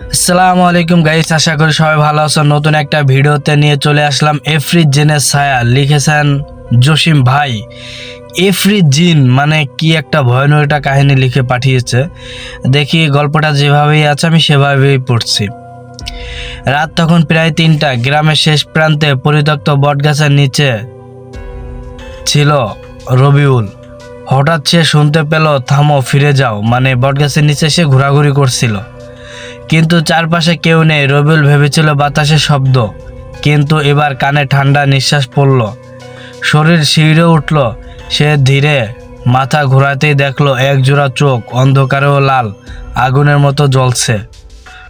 আসসালামু আলাইকুম গাইস, আশা করি সবাই ভালো আছেন নতুন একটা ভিডিওতে নিয়ে চলে আসলাম এফরিজ জিনের ছায়া। লিখেছেন জসিম ভাই। এফরি জিন মানে কি একটা ভয়ানক একটা কাহিনী লিখে পাঠিয়েছে। দেখি গল্পটা যেভাবেই আছে, আমি সেভাবেই পড়ছি। রাত তখন প্রায় তিনটা। গ্রামের শেষ প্রান্তে পরিত্যক্ত বটগাছের নিচে ছিল রবিউল। হঠাৎ সে শুনতে পেল, থামো, ফিরে যাও। মানে বটগাছের নিচে সে ঘোরাঘুরি করছিল। কিন্তু চারপাশে কেউ নেই, রবিউল ভেবেছিল বাতাসের শব্দ। কিন্তু এবার কানে ঠান্ডা নিঃশ্বাস পড়ল। শরীর শিড়ে উঠল। সে ধীরে মাথা ঘোরাতেই দেখল এক জোড়া চোখ অন্ধকারেও লাল, আগুনের মতো জ্বলছে।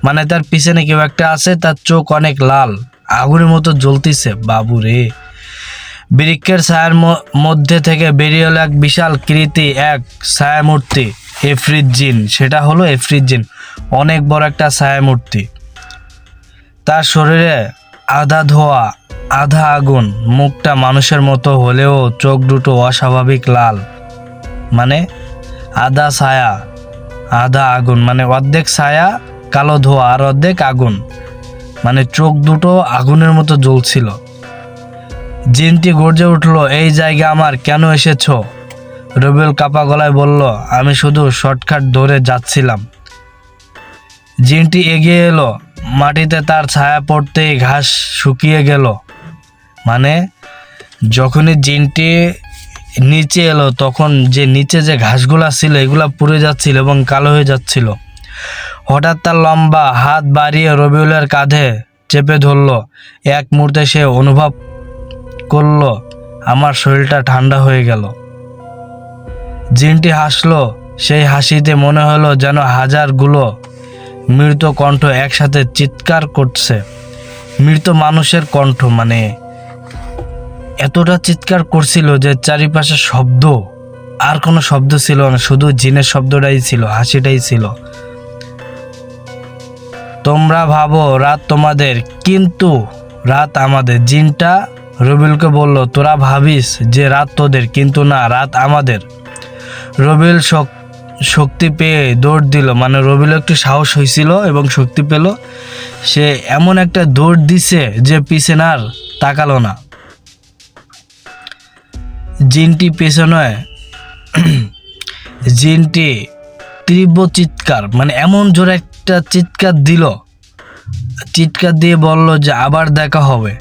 মানে তার পিছনে কেউ একটা আছে, তার চোখ অনেক লাল, আগুনের মতো জ্বলতিছে। বাবু রে বৃক্ষের ছায়ার মধ্যে থেকে বেরিয়ে এলো এক বিশাল কৃতি, এক ছায়ামূর্তি এফরিজিন সেটা হলো এফরিজিন অনেক বড় একটা ছায়ামূর্তি। তার শরীরে আধা ধোয়া, আধা আগুন, মুখটা মানুষের মতো হলেও চোখ দুটো অস্বাভাবিক লাল। মানে আধা ছায়া, আধা আগুন মানে অর্ধেক ছায়া, কালো ধোয়া আর অর্ধেক আগুন। মানে চোখ দুটো আগুনের মতো জ্বলছিল। জিনটি গর্জে উঠল, এই জায়গা আমার, কেন এসেছ? রবিউল কাপা গলায় বলল, আমি শুধু শর্টকাট ধরে যাচ্ছিলাম। জিনটি এগিয়ে এলো। মাটিতে তার ছায়া পড়তেই ঘাস শুকিয়ে গেল। মানে যখনই জিনটি নিচে এলো, তখন যে নিচে যে ঘাসগুলা ছিল, এগুলা পুড়ে যাচ্ছিল এবং কালো হয়ে যাচ্ছিল। হঠাৎ তার লম্বা হাত বাড়িয়ে রবিউলের কাঁধে চেপে ধরলো। এক মুহূর্তে সে অনুভব করল, আমার শরীরটা ঠান্ডা হয়ে গেল। জিনটি হাসলো। সেই হাসিতে মনে হলো যেন হাজারগুলো মৃত কণ্ঠ একসাথে চিৎকার করছে। মৃত মানুষের কণ্ঠ মানে এতটা চিৎকার করছিল যে চারিপাশে শব্দ, আর কোনো শব্দ ছিল না, শুধু জিনের শব্দটাই ছিল, হাসিটাই ছিল। তোমরা ভাবো রাত তোমাদের, কিন্তু রাত আমাদের। জিনটা রবিউলকে বলল, তোরা ভাবিস যে রাত তোদের, কিন্তু না, রাত আমাদের। রবিউল শক- শক্তি পেয়ে দৌড় দিল। মানে রবিউল একটু সাহস হয়েছিল এবং শক্তি পেল। সে এমন একটা দৌড় দিছে যে পিছনে আর তাকালো না। জিনটি পেছনে জিনটি তীব্র চিৎকার মানে এমন জোরে একটা চিৎকার দিল। চিৎকার দিয়ে বলল যে, আবার দেখা হবে।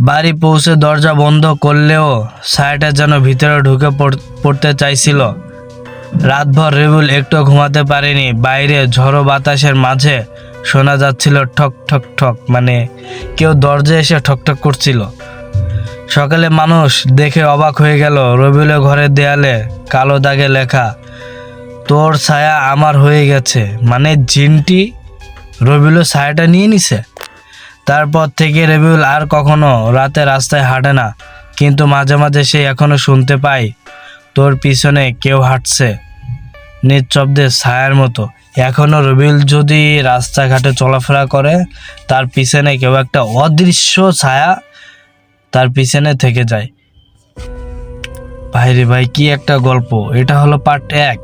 বাড়ি পৌঁছে দরজা বন্ধ করলেও ছায়াটা যেন ভিতরে ঢুকে পড়- পড়তে চাইছিল। রাতভর রেবুল একটু ঘুমাতে পারেনি। বাইরে ঝড়ো বাতাসের মাঝে শোনা যাচ্ছিল ঠক ঠক ঠক মানে কেউ দরজা এসে ঠক ঠক করছিল। সকালে মানুষ দেখে অবাক হয়ে গেল, রবিউলের ঘরের দেয়ালে কালো দাগে লেখা, তোর ছায়া আমার হয়ে গেছে। মানে জিনটি রবিউলের ছায়াটা নিয়ে নিছে। তারপর থেকে রবিউল আর কখনো রাতে রাস্তায় হাঁটে না, কিন্তু মাঝে মাঝে সে এখনও শুনতে পায়। তোর পিছনে কেউ হাঁটছে। নিঃশব্দে ছায়ার মতো। এখনও রবিউল যদি রাস্তাঘাটে চলাফেরা করে, তার পিছনে কেউ একটা অদৃশ্য ছায়া তার পিছনে থেকে যায়। ভাইরে ভাই, কি একটা গল্প। এটা হলো পার্ট এক।